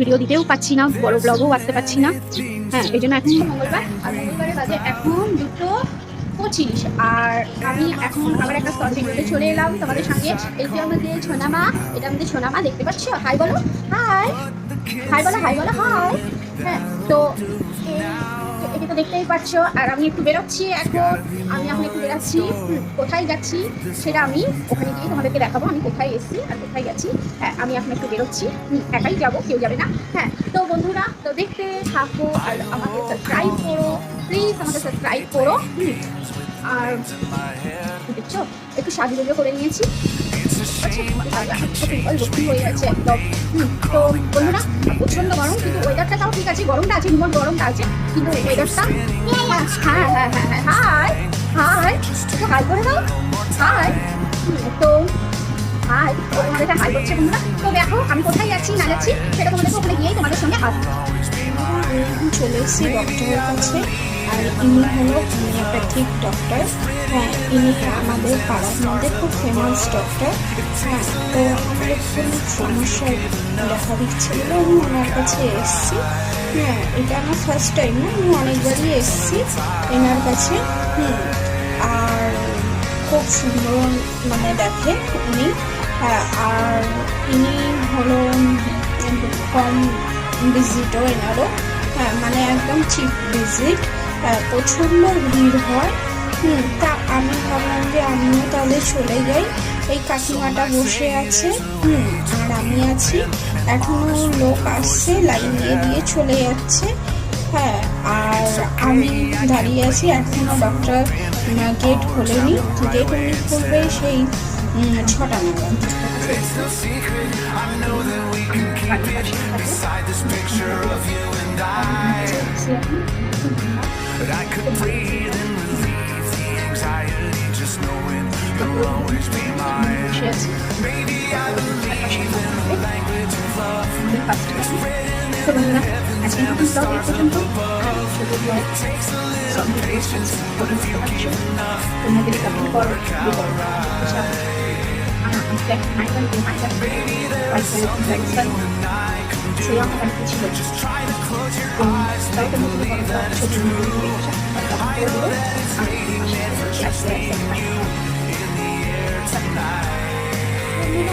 Video দিতেও পাচ্ছি না, বড় ব্লগও আসতে পাচ্ছি না। হ্যাঁ এই জন্য এখন মঙ্গলবার। আর মঙ্গলবারে বাজে এখন দুটো পঁচিশ। আর আমি এখন আবার একটা চলে এলাম তোমাদের সঙ্গে। এই যে আমাদের সোনামা, এটা আমাদের সোনামা, দেখতে পাচ্ছ? হাই বলো। হাই হাই বলো হাই বলো হাই তো দেখতেই পাচ্ছ, আর আমি একটু বেরোচ্ছি এখন। আমি এখন একটু বেরোচ্ছি। কোথায় যাচ্ছি সেটা আমি ওখানে গিয়ে তোমাদেরকে দেখাবো। আমি কোথায় এসেছি আর কোথায় গেছি হ্যাঁ আমি এখন একটু বেরোচ্ছি। একাই যাব, কেউ যাবে না। হ্যাঁ তো বন্ধুরা, তো দেখতে থাকো আর আমাকে সাবস্ক্রাইব করো। প্লিজ আমাকে সাবস্ক্রাইব করো। আর দেখছ, একটু সাজুগুজো করে নিয়েছি। হয়ে তো বন্ধুরা প্রচণ্ড গরম ওয়েদারটা তাও ঠিক আছে গরমটা আছে হিমন গরমটা আছে কিন্তু ওয়েদারটা হ্যাঁ হ্যাঁ হ্যাঁ হ্যাঁ হাই হাই একটু হাই করে দাও হাই তো হাই তোমাদের হাই করছে বন্ধুরা তো দেখো আমি কোথায় যাচ্ছি না যাচ্ছি সেটা তোমাদেরকে ওখানে গিয়েই তোমাদের সঙ্গে হাত চলে এসেছি ডক্টরের কাছে আর ইনি হলো হোমিওপ্যাথিক ডক্টর হ্যাঁ ইনি আমাদের পাড়ার মধ্যে খুব ফেমাস ডক্টর হ্যাঁ তো আমার একটু সমস্যা দেখা দিচ্ছিল আমি ওনার কাছে এসেছি। হ্যাঁ এটা আমার ফার্স্ট টাইম না, আমি অনেকবারই এসেছি এনার কাছে। হুম, আর খুব সুন্দর মানে দেখে উনি। হ্যাঁ আর ইনি হলো কম ভিজিটও এনারও। হ্যাঁ মানে একদম চিপ ভিজিট হ্যাঁ প্রচণ্ড ভিড় হয়। হুম তা আমি ভাবলাম যে আমিও তাহলে চলে যাই। এই কাকিমাটা বসে আছে। হুম, আর আমি আছি। এখনও লোক আসছে, লাইন দিয়ে দিয়ে চলে যাচ্ছে। হ্যাঁ আর আমি দাঁড়িয়ে আছি এখনও ডক্টর গেট খোলেনি। গেট উনি খুলবে সেই ছটা নাগাদ। anxiety just knowing you'll always be mine. Maybe I believe in the language of love. It's written in the heavens and the stars above. It takes a little patience, but if you give enough, it'll work out right. Baby, there's something you and I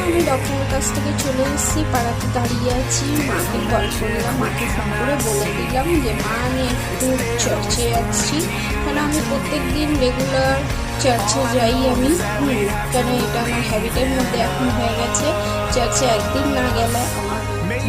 আমি ডক্টরের কাছ থেকে চলে এসেছি পাড়াতে দাঁড়িয়ে আছি মাকে কল করলাম মাকে ফোন করে বলে দিলাম যে মা আমি একটু চার্চে যাচ্ছি কেন আমি প্রত্যেক দিন রেগুলার চার্চে যাই আমি কেন এটা আমার হ্যাবিটের মধ্যে এখন হয়ে গেছে চার্চে একদিন না গেলে